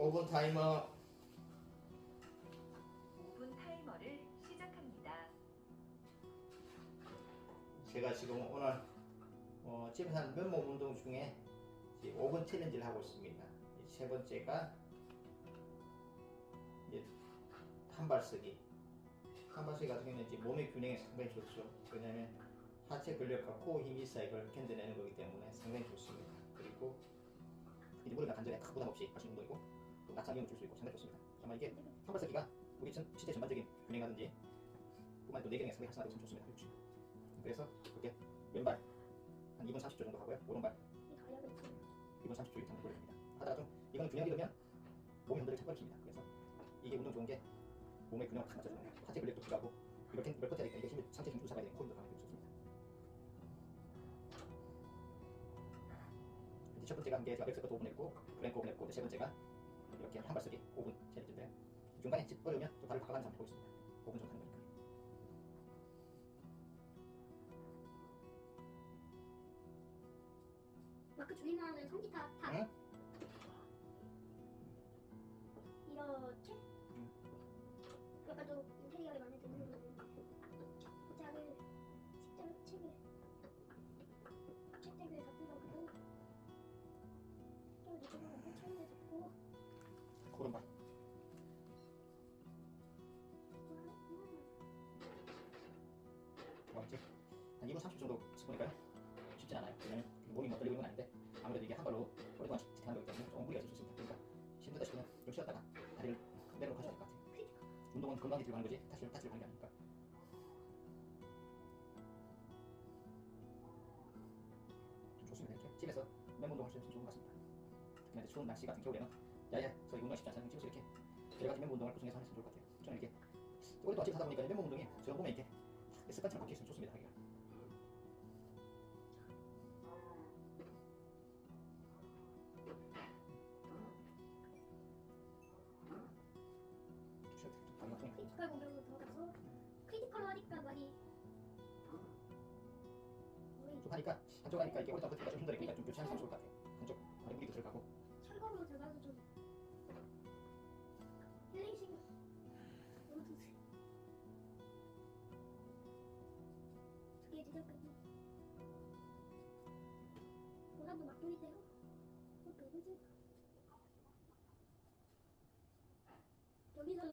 5분 타이머 5분 타이머를 시작합니다. 제가 지금 오늘 어, 집에서 하는 맨몸 운동 중에 이제 5분 챌린지를 하고 있습니다. 이세 번째가 이제 한발 쓰기. 한발 쓰기 같은 경우는 이제 몸의 균형에 상당히 좋죠. 왜냐하면 하체 근력과 코어 힘이 있어야 이걸 견뎌내는 거기 때문에 상당히 좋습니다. 그리고 이제 무릎이나 관절에 큰 부담 없이 할수 있는 운동이고 또 낙상 위험을 줄수 있고 상당히 좋습니다. 아마 이게 한발 쓰기가 우리 전, 시대 전반적인 균형이라든지 뿐만 아니라 내경에 상당히 활성화되고 참 좋습니다. 그렇죠. 그래서 그렇게 왼발 한 2분 30초 정도 하고요. 오른발 2분 30초 이렇게 한번 돌립니다. 하다가 좀 이거는 균형이 되면 몸이 흔들릴 착각입니다. 그래서 이게 운동 좋은 게 몸의 균형을 탁 맞춰주는 거예요. 하체 근력도 필요하고 이렇게 이걸 버텨야 되니까 이게 힘을 상체 힘도 잡아야 되는 코인도 강하게 좋습니다. 첫 번째가 한게 제가 백스쿼트 5분 했고 플랭크 5분 했고 세 번째가 이렇게 한 발 쓰기 5분 챌린지인데 중간에 집 어려우면 또 다리를 바꿔가면서 한번 해보겠습니다. 5분 정도 하는 거니까. 마크 주인하는 성기타 탑 응? 이렇게 약간 좀 오른발 두 번째 한 2분 30초 정도 해보니까요. 쉽진 않아요. 왜냐면 몸이 뭐 떨리고 있는 건 아닌데 아무래도 이게 한 발로 오랫동안 지탱하는 거기 때문에 조금 무리가 있을 수 있습니다. 그러니까 힘들다 싶으면 좀 쉬었다가 다리를 내려놓고 하셔야 될 것 같아요. 운동은 건강에 들어가는 거지 다치를 다치를 하는 게 아니니까. 좀 좋습니다. 이렇게 집에서 맨 운동 할 수 있으면 좋은 것 같습니다. 특히나 추운 날씨 같은 겨울에는 야야 저희 운동 쉽지 않잖아요 집에서 이렇게 여러 가지 맨몸 운동을 구성해서 하시면 좋을 것 같아요 저는 이렇게 오랫동안 집에서 하다 보니까 맨몸 운동이 저 몸에 이렇게 습관처럼 바뀌어 있으면 좋습니다 하기가. 크리티컬 공격으로 들어가서 크리티컬로 하니까 많이 우리 좀 하니까 한쪽 하니까 이게 오랫동안 버티기가 좀 힘들으니까 좀 교체하는 게 좋을 것 같아요 取り手をもっと動いちゃうか。